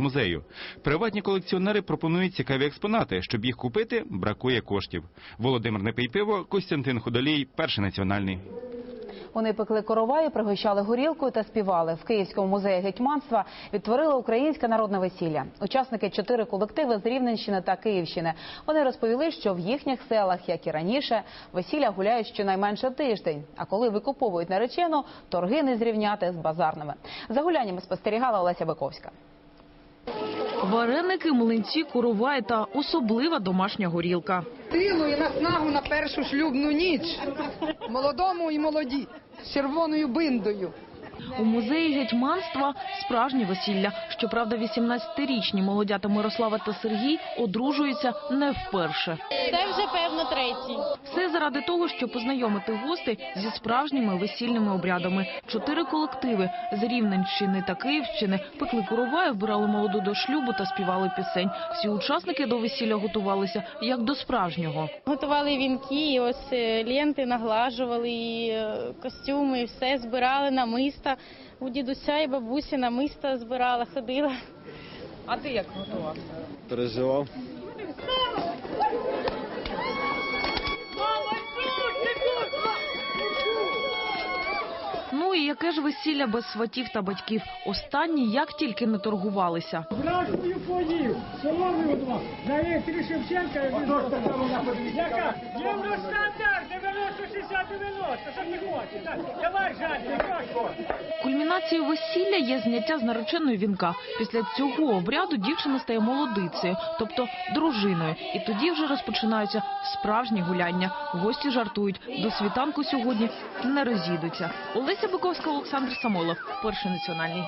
арт-музею. Приватні колекціонери пропонують цікаві експонати. Щоб їх купити, бракує коштів. Володимир Непейпиво, Костянтин Худолій, перший національний. Вони пекли короваю, пригощали горілкою та співали. В Київському музеї гетьманства відтворили українське народне весілля. Учасники чотири колективи з Рівненщини та Київщини. Вони розповіли, що в їхніх селах, як і раніше, весілля гуляють щонайменше тиждень. А коли викуповують наречену, торги не зрівняти з базарними. За гуляннями спостерігала Олеся Биковська. Вареники, млинці, коровай та особлива домашня горілка. Силу і наснагу на першу шлюбну ніч. Молодому і молоді з червоною биндою. У музеї гетьманства справжнє весілля. Щоправда, 18-річні молодята Мирослава та Сергій одружуються не вперше. Це вже певно третій. Все заради того, щоб познайомити гостей зі справжніми весільними обрядами. Чотири колективи з Рівненщини та Київщини пекли короваю, вбирали молоду до шлюбу та співали пісень. Всі учасники до весілля готувалися як до справжнього. Готували вінки, ось е, ленти наглажували, і е, костюми, і все збирали на миста. У дідуся і бабусі на миста збирала, ходила. А ти як готував? переживав. Ну і яке ж весілля без сватів та батьків? Останні як тільки не торгувалися. Брашкою поїв, соломою два, на Вікторі Шевченка. Яка? Євростандарт 90-60-90, що ти хочеш? Давай, як Кульмінацією весілля є зняття з нареченої вінка. Після цього обряду дівчина стає молодицею, тобто дружиною. І тоді вже розпочинаються справжні гуляння. Гості жартують. До світанку сьогодні не розійдуться. Олеся Биковська, Олександр Самойлов, перший національний.